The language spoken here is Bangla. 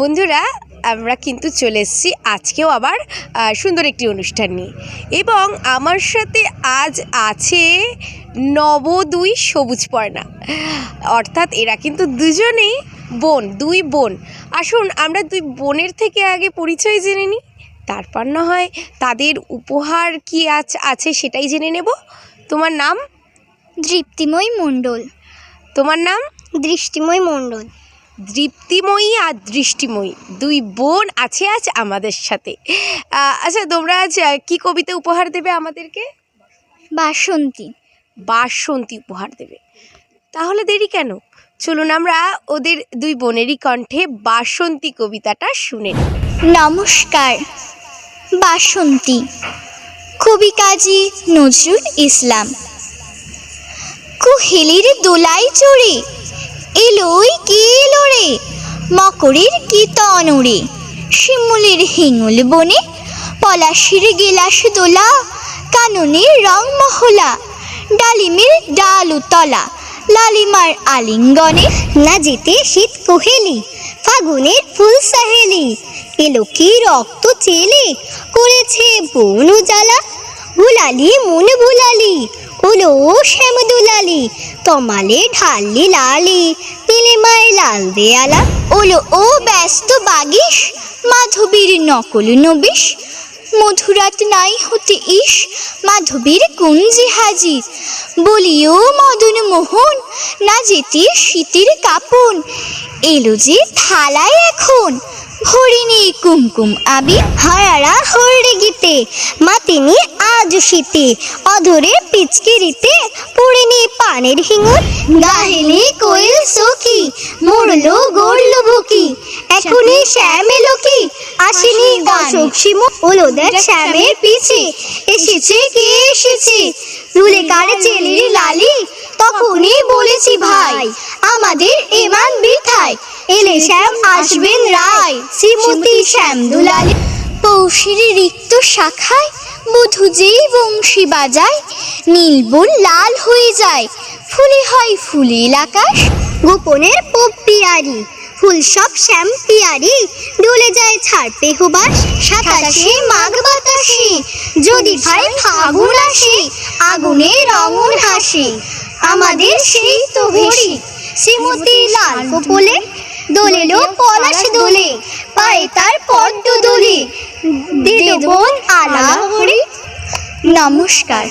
বন্ধুরা আমরা কিন্তু চলে এসেছি আজকেও আবার সুন্দর একটি অনুষ্ঠান নিয়ে। এবং আমার সাথে আজ আছে নব দুই সবুজ পর্ণা। অর্থাৎ এরা কিন্তু দুজনেই বোন দুই বোন। আসুন আমরা দুই বোনের থেকে আগে পরিচয় জেনে নিই। তারপর না হয় তাদের উপহার কি আজ আছে সেটাই জেনে নেব। তোমার নাম? দৃপ্তিময় মণ্ডল। তোমার নাম? দৃষ্টিময় মণ্ডল। দীপ্তিময়ী আর দৃষ্টিময়ী। দুই বোন আছে আজ আমাদের সাথে। আচ্ছা তোমরা আজ কি কবিতা উপহার দেবে আমাদেরকে? বাসন্তী। বাসন্তী উপহার দেবে। তাহলে দেরি কেন? চলুন আমরা ওদের দুই বোনেরই কণ্ঠে বাসন্তী কবিতাটা শুনে নমস্কার। বাসন্তী কবি কাজী নজরুল ইসলাম। কুহেলির দোলাই চড়ে এলোই কে এলো রে? মকরের কি তনরে শিমুলের হিঙুল বনে, পলাশির গেলাস দোলা, কাননের রং মহলা, ডালিমের ডালু তলা লালিমার আলিঙ্গনে না যেতে শীত কোহেলি, ফাগুনের ফুল সাহেলি, এলো কি রক্ত চেলে, করেছে বন জ্বালা ভুলালি মন ভুলালি ওলো শ্যাম দুলালি তমালে ঢাললি লালি নীলিমায় লাল দেয়ালা, ওলো ও ব্যস্ত বাগিস মাধবীর নকল নবিশ, মধুরাত নাই হতে ইস, মাধবীর কুঞ্জে হাজির, বলিও মদন মোহন, না যেতে শীতের কাপন, এলো যে থালায় এখন ভরিনি কুমকুম আবি হারারা হরড়ে গীতে মাতিনি আজ শীতে, অধরে পিচকিরিতে পড়িনি পানের হিঙুর, গাহিনি কোয়েল সখি, মরলো গড়লো বকি এখনই শ্যাম এলো কি আসেনি অশোক শিমু ওলোদের শ্যামের পিছে, এসেছে কে এসেছে রুলে কারে চেলির লালি তখনই বলেছি ভাই আমাদের এমান বৃথায় এলে শ্যাম আসবেন রায়। শ্রীমতী শ্যাম দুলালি। পৌষের রিক্ত শাখায় মধু যেই বংশী বাজায় নীলবন লাল হয়ে যায়। ফুলে হয় ফুলিল আকাশ, গোপনের পোপ পিয়ারি। ফুল সব শ্যাম পিয়ারি, ডলে যায় ছাড়পে হবার সাতাশে মাঘ বাতাসে, যদি ভাই ফাগুন আসে, আগুনে রঙন হাসে আমাদের সেই তো ভেসি শ্রীমতী লাল কপলে দোলেল পলাশ দোলে, পায়ে তার পদ্ম দোলে। দিল বোন আলা হরি নমস্কার।